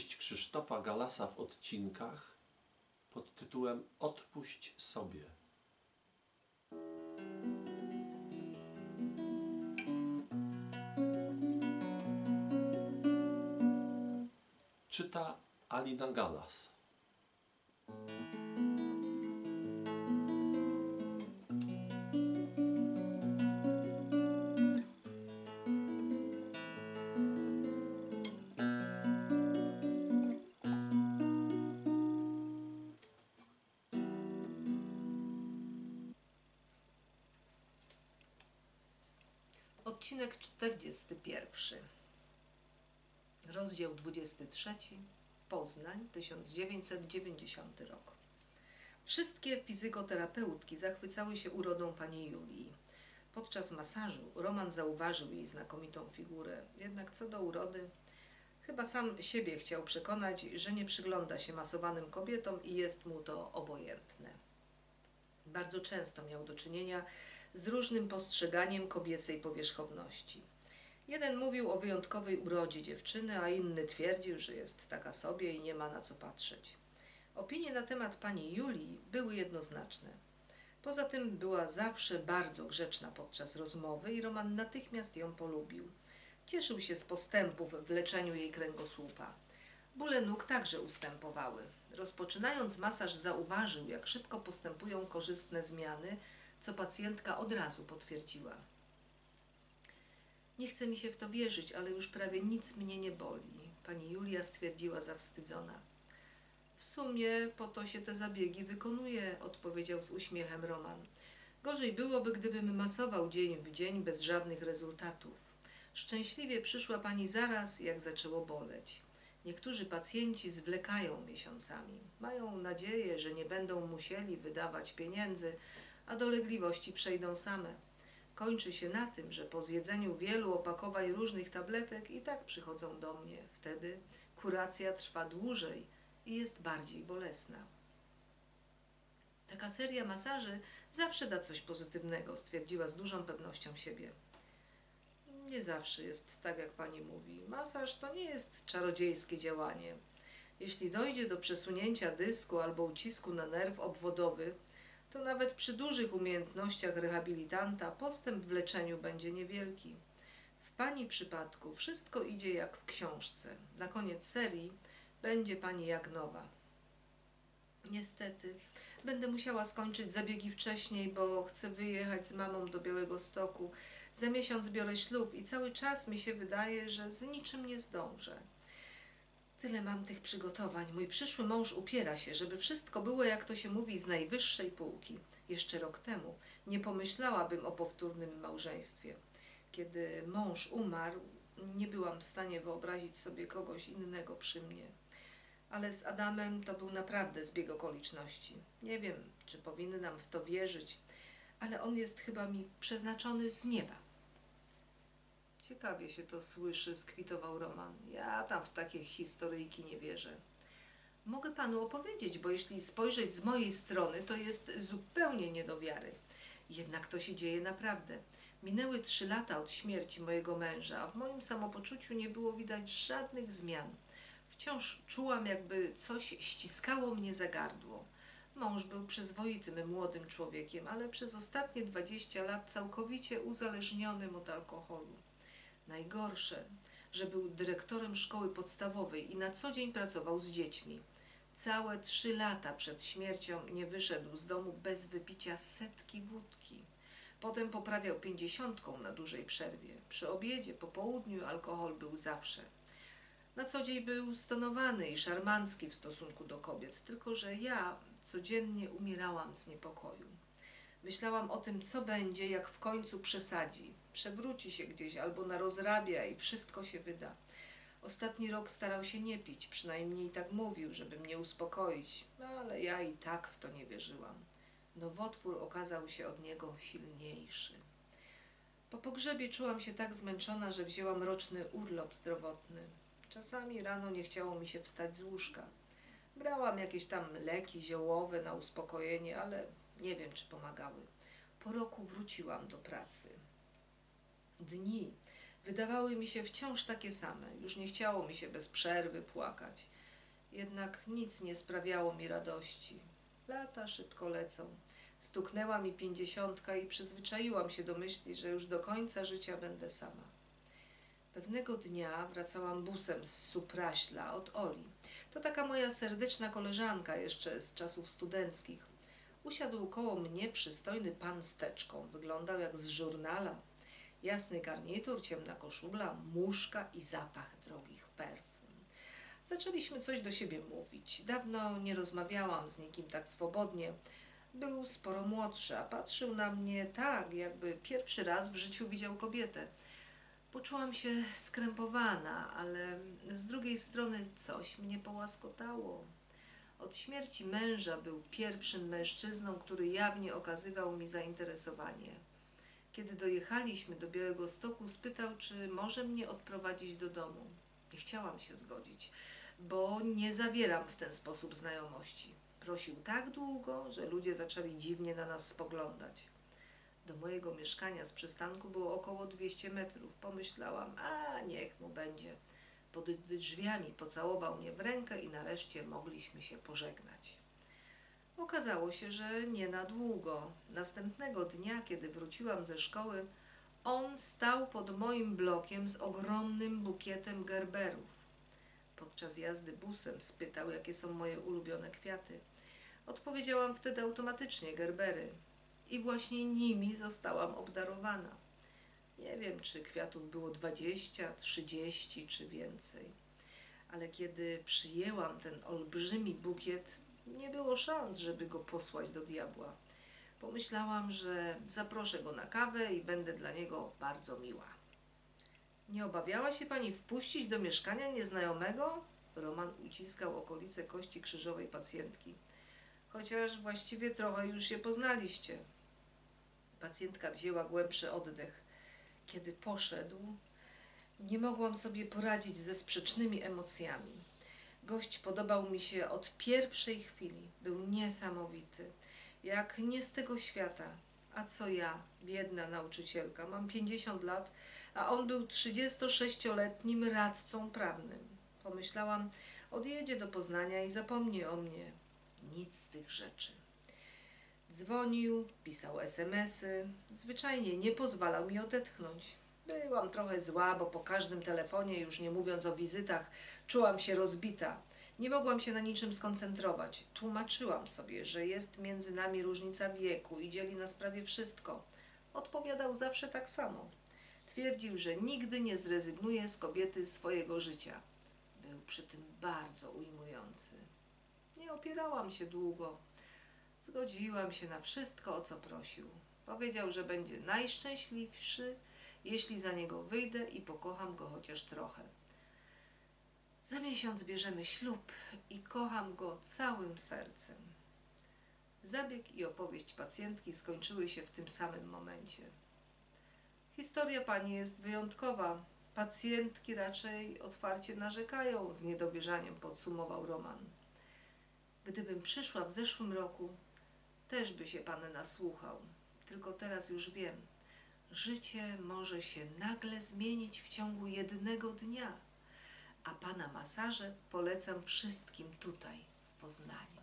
Powieść Krzysztofa Galasa w odcinkach pod tytułem Odpuść sobie. Czyta Alina Galas. Odcinek 41. Rozdział 23. Poznań, 1990 rok. Wszystkie fizykoterapeutki zachwycały się urodą pani Julii. Podczas masażu Roman zauważył jej znakomitą figurę, jednak co do urody, chyba sam siebie chciał przekonać, że nie przygląda się masowanym kobietom i jest mu to obojętne. Bardzo często miał do czynienia z różnym postrzeganiem kobiecej powierzchowności. Jeden mówił o wyjątkowej urodzie dziewczyny, a inny twierdził, że jest taka sobie i nie ma na co patrzeć. Opinie na temat pani Julii były jednoznaczne. Poza tym była zawsze bardzo grzeczna podczas rozmowy i Roman natychmiast ją polubił. Cieszył się z postępów w leczeniu jej kręgosłupa. Bóle nóg także ustępowały. Rozpoczynając masaż zauważył, jak szybko postępują korzystne zmiany, co pacjentka od razu potwierdziła. Nie chce mi się w to wierzyć, ale już prawie nic mnie nie boli, pani Julia stwierdziła zawstydzona. W sumie po to się te zabiegi wykonuje, odpowiedział z uśmiechem Roman. Gorzej byłoby, gdybym masował dzień w dzień bez żadnych rezultatów. Szczęśliwie przyszła pani zaraz, jak zaczęło boleć. Niektórzy pacjenci zwlekają miesiącami. Mają nadzieję, że nie będą musieli wydawać pieniędzy, a dolegliwości przejdą same. Kończy się na tym, że po zjedzeniu wielu opakowań różnych tabletek i tak przychodzą do mnie. Wtedy kuracja trwa dłużej i jest bardziej bolesna. Taka seria masaży zawsze da coś pozytywnego, stwierdziła z dużą pewnością siebie. Nie zawsze jest tak, jak pani mówi. Masaż to nie jest czarodziejskie działanie. Jeśli dojdzie do przesunięcia dysku albo ucisku na nerw obwodowy, to nawet przy dużych umiejętnościach rehabilitanta postęp w leczeniu będzie niewielki. W pani przypadku wszystko idzie jak w książce. Na koniec serii będzie pani jak nowa. Niestety, będę musiała skończyć zabiegi wcześniej, bo chcę wyjechać z mamą do Białego Stoku. Za miesiąc biorę ślub i cały czas mi się wydaje, że z niczym nie zdążę. Tyle mam tych przygotowań. Mój przyszły mąż upiera się, żeby wszystko było, jak to się mówi, z najwyższej półki. Jeszcze rok temu nie pomyślałabym o powtórnym małżeństwie. Kiedy mąż umarł, nie byłam w stanie wyobrazić sobie kogoś innego przy mnie. Ale z Adamem to był naprawdę zbieg okoliczności. Nie wiem, czy powinnam w to wierzyć, ale on jest chyba mi przeznaczony z nieba. Ciekawie się to słyszy, skwitował Roman. Ja tam w takie historyjki nie wierzę. Mogę panu opowiedzieć, bo jeśli spojrzeć z mojej strony, to jest zupełnie nie do wiary. Jednak to się dzieje naprawdę. Minęły trzy lata od śmierci mojego męża, a w moim samopoczuciu nie było widać żadnych zmian. Wciąż czułam, jakby coś ściskało mnie za gardło. Mąż był przyzwoitym młodym człowiekiem, ale przez ostatnie dwadzieścia lat całkowicie uzależnionym od alkoholu. Najgorsze, że był dyrektorem szkoły podstawowej i na co dzień pracował z dziećmi. Całe trzy lata przed śmiercią nie wyszedł z domu bez wypicia setki wódki. Potem poprawiał pięćdziesiątką na dużej przerwie. Przy obiedzie, po południu alkohol był zawsze. Na co dzień był stonowany i szarmancki w stosunku do kobiet, tylko że ja codziennie umierałam z niepokoju. Myślałam o tym, co będzie, jak w końcu przesadzi. Przewróci się gdzieś albo narozrabia i wszystko się wyda. Ostatni rok starał się nie pić, przynajmniej tak mówił, żeby mnie uspokoić, ale ja i tak w to nie wierzyłam. Nowotwór okazał się od niego silniejszy. Po pogrzebie czułam się tak zmęczona, że wzięłam roczny urlop zdrowotny. Czasami rano nie chciało mi się wstać z łóżka. Brałam jakieś tam leki ziołowe na uspokojenie, ale nie wiem, czy pomagały. Po roku wróciłam do pracy. Dni wydawały mi się wciąż takie same. Już nie chciało mi się bez przerwy płakać. Jednak nic nie sprawiało mi radości. Lata szybko lecą. Stuknęła mi pięćdziesiątka i przyzwyczaiłam się do myśli, że już do końca życia będę sama. Pewnego dnia wracałam busem z Supraśla od Oli. To taka moja serdeczna koleżanka jeszcze z czasów studenckich. Usiadł koło mnie przystojny pan z teczką. Wyglądał jak z żurnala. Jasny garnitur, ciemna koszula, muszka i zapach drogich perfum. Zaczęliśmy coś do siebie mówić. Dawno nie rozmawiałam z nikim tak swobodnie. Był sporo młodszy, a patrzył na mnie tak, jakby pierwszy raz w życiu widział kobietę. Poczułam się skrępowana, ale z drugiej strony coś mnie połaskotało. Od śmierci męża był pierwszym mężczyzną, który jawnie okazywał mi zainteresowanie. Kiedy dojechaliśmy do Białego Stoku, spytał, czy może mnie odprowadzić do domu. Nie chciałam się zgodzić, bo nie zawieram w ten sposób znajomości. Prosił tak długo, że ludzie zaczęli dziwnie na nas spoglądać. Do mojego mieszkania z przystanku było około 200 metrów. Pomyślałam, a niech mu będzie. Pod drzwiami pocałował mnie w rękę i nareszcie mogliśmy się pożegnać. Okazało się, że nie na długo. Następnego dnia, kiedy wróciłam ze szkoły, on stał pod moim blokiem z ogromnym bukietem gerberów. Podczas jazdy busem spytał, jakie są moje ulubione kwiaty. Odpowiedziałam wtedy automatycznie gerbery i właśnie nimi zostałam obdarowana. Nie wiem, czy kwiatów było 20, 30 czy więcej. Ale kiedy przyjęłam ten olbrzymi bukiet, nie było szans, żeby go posłać do diabła. Pomyślałam, że zaproszę go na kawę i będę dla niego bardzo miła. Nie obawiała się pani wpuścić do mieszkania nieznajomego? Roman uciskał okolice kości krzyżowej pacjentki. Chociaż właściwie trochę już się poznaliście. Pacjentka wzięła głębszy oddech. Kiedy poszedł, nie mogłam sobie poradzić ze sprzecznymi emocjami. Gość podobał mi się od pierwszej chwili. Był niesamowity. Jak nie z tego świata. A co ja, biedna nauczycielka, mam 50 lat, a on był 36-letnim radcą prawnym. Pomyślałam, odjedzie do Poznania i zapomni o mnie. Nic z tych rzeczy. Dzwonił, pisał SMSy, zwyczajnie nie pozwalał mi odetchnąć. Byłam trochę zła, bo po każdym telefonie, już nie mówiąc o wizytach, czułam się rozbita. Nie mogłam się na niczym skoncentrować. Tłumaczyłam sobie, że jest między nami różnica wieku i dzieli nas prawie wszystko. Odpowiadał zawsze tak samo. Twierdził, że nigdy nie zrezygnuje z kobiety swojego życia. Był przy tym bardzo ujmujący. Nie opierałam się długo. Zgodziłam się na wszystko, o co prosił. Powiedział, że będzie najszczęśliwszy, jeśli za niego wyjdę i pokocham go chociaż trochę. Za miesiąc bierzemy ślub i kocham go całym sercem. Zabieg i opowieść pacjentki skończyły się w tym samym momencie. Historia pani jest wyjątkowa. Pacjentki raczej otwarcie narzekają, z niedowierzaniem podsumował Roman. Gdybym przyszła w zeszłym roku, też by się pan nasłuchał. Tylko teraz już wiem, życie może się nagle zmienić w ciągu jednego dnia, a pana masaże polecam wszystkim tutaj, w Poznaniu.